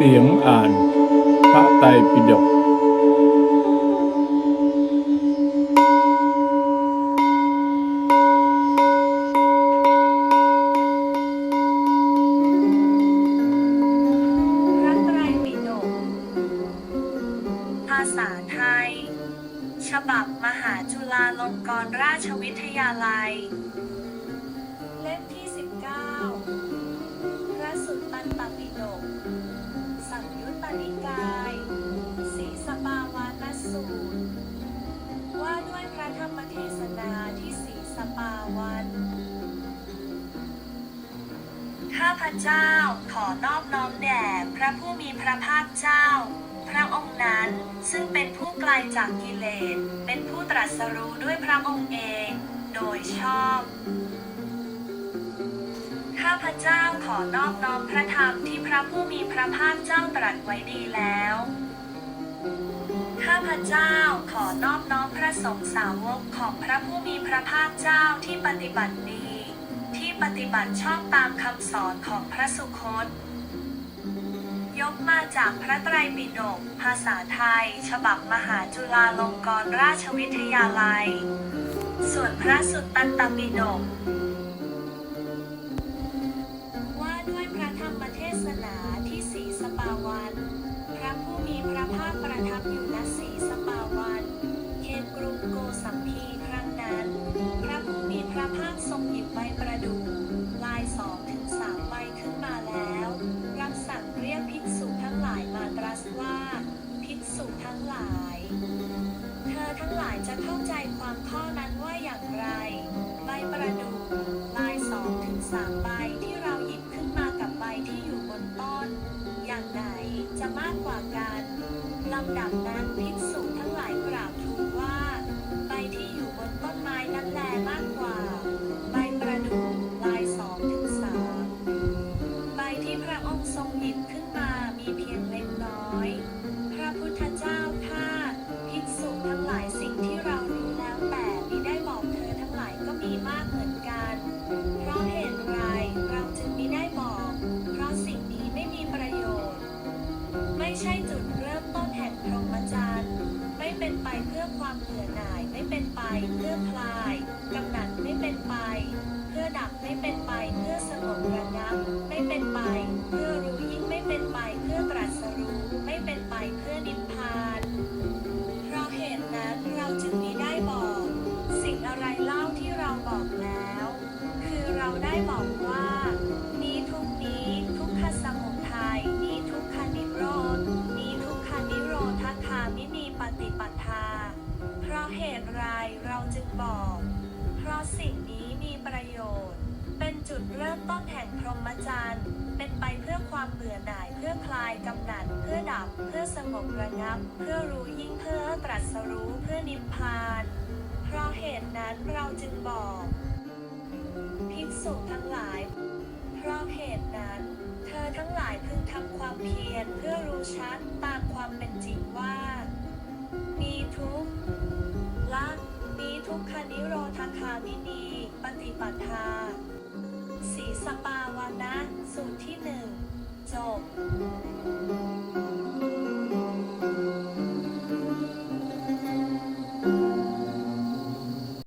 เสียงอ่านพระไตรปิฎกพระไตรปิฎกภาษาไทย ฉบับมหาจุฬาลงกรณราชวิทยาลัย พเจ้า ขอนอบน้อมแด่พระผู้มีพระภาคเจ้า พระองค์นั้นซึ่งเป็นผู้ไกลจากกิเลส เป็นผู้ตรัสรู้ด้วยพระองค์เอง โดยชอบข้าพเจ้าขอนอบน้อมพระธรรมที่พระผู้มีพระภาคเจ้าตรัสไว้ดีแล้ว ข้าพเจ้าขอนอบน้อมพระสงฆ์สาวกของพระผู้มีพระภาคเจ้าที่ปฏิบัติดี ที่ปฏิบัติชอบตามคำสอนของพระสุคต ยกมาจากพระไตรปิฎกภาษาไทย ฉบับมหาจุฬาลงกรณราชวิทยาลัย ส่วนพระสุตตันตปิฎกว่าด้วยพระธรรมเทศนาที่สีสปาวัน พระผู้มีพระภาคประทับอยู่ณสีสปาวันเขตกรุงโกสัมพีครั้งนั้น ระพระภาคทรงหยิบใบประดู่ลายสองถึงสามใบขึ้นมาแล้ว รับสั่งเรียกภิกษุทั้งหลายมาตรัสว่า ภิกษุทั้งหลาย เธอทั้งหลายจะเข้าใจความข้อนั้นว่าอย่างไร ใบประดู่ลายสองถึงสามใบที่เราหยิบขึ้นมากับใบที่อยู่บนต้น อย่างไหนจะมากกว่ากันลำดับนั้นภิกษุทั้งหลายกราบทู ใช่จุดเริ่มต้นแห่งพรหมจรรย์ ไม่เป็นไปเพื่อความเบื่อหน่าย ไม่เป็นไปเพื่อคลาย กำหนัดไม่เป็นไป เพื่อดับไม่เป็นไปเพื่อสงบระงับ ไม่เป็นไป เพื่อรู้ยิ่งไม่เป็นไปเพื่อตรัสรู้ ไม่เป็นไปเพื่อนิพพานเพราะเหตุนั้นเราจึงมีได้บอก สิ่งอะไรเล่าที่เราบอกแล้ว คือเราได้บอก จุดเริ่มต้นแห่งพรหมจรรย์ เป็นไปเพื่อความเบื่อหน่ายเพื่อคลายกำหนัด เพื่อดับ เพื่อสงบระงับ เพื่อรู้ยิ่งเพื่อตรัสรู้เพื่อนิพพาน เพราะเหตุนั้นเราจึงบอก ภิกษุทั้งหลาย เพราะเหตุนั้น เธอทั้งหลายพึงทำความเพียรเพื่อรู้ชัดตามความเป็นจริงว่า มีทุกข์ละมีทุกขานิโรธคามินี ปฏิปทา สปาวานะสูตรที่หนึ่งจบ